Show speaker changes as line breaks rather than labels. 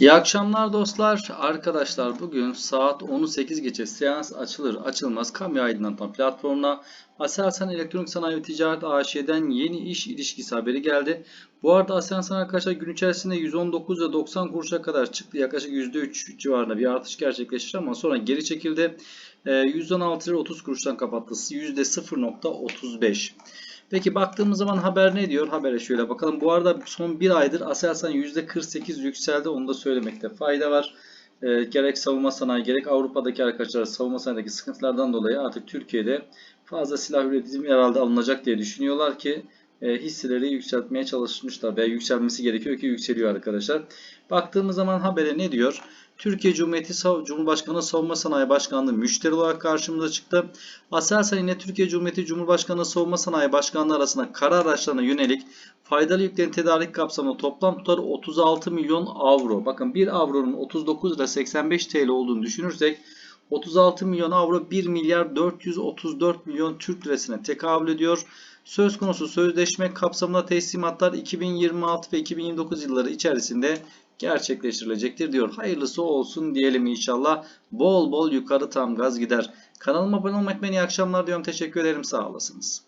İyi akşamlar dostlar. Arkadaşlar bugün saat 10.08 geçe seans açılır açılmaz kamu aydınlatan platformuna Aselsan Elektronik Sanayi ve Ticaret AŞ'den yeni iş ilişkisi haberi geldi. Bu arada Aselsan arkadaşlar gün içerisinde 119 ve 90 kuruşa kadar çıktı. Yaklaşık %3 civarında bir artış gerçekleşti ama sonra geri çekildi. Ee, 116 lira 30 kuruştan kapattı. %0.35. Peki baktığımız zaman haber ne diyor? Habere şöyle bakalım. Bu arada son bir aydır Aselsan %48 yükseldi. Onu da söylemekte fayda var. E, gerek savunma sanayi gerek Avrupa'daki arkadaşlar savunma sanayideki sıkıntılardan dolayı artık Türkiye'de fazla silah üretimi herhalde alınacak diye düşünüyorlar ki hisseleri yükseltmeye çalışmışlar veya yükselmesi gerekiyor ki yükseliyor arkadaşlar. Baktığımız zaman habere ne diyor? Türkiye Cumhuriyeti Cumhurbaşkanı Savunma Sanayi Başkanlığı müşteri olarak karşımıza çıktı. Aselsan ile Türkiye Cumhuriyeti Cumhurbaşkanı Savunma Sanayi Başkanlığı arasında kara araçlarına yönelik faydalı yüklerin tedarik kapsamında toplam tutarı 36 milyon avro. Bakın 1 avronun 39 lira 85 TL olduğunu düşünürsek 36 milyon avro 1 milyar 434 milyon Türk lirasına tekabül ediyor. Söz konusu sözleşme kapsamında teslimatlar 2026 ve 2029 yılları içerisinde gerçekleştirilecektir diyor. Hayırlısı olsun diyelim inşallah. Bol bol yukarı tam gaz gider. Kanalıma abone olmak beni iyi akşamlar diyorum. Teşekkür ederim. Sağ olasınız.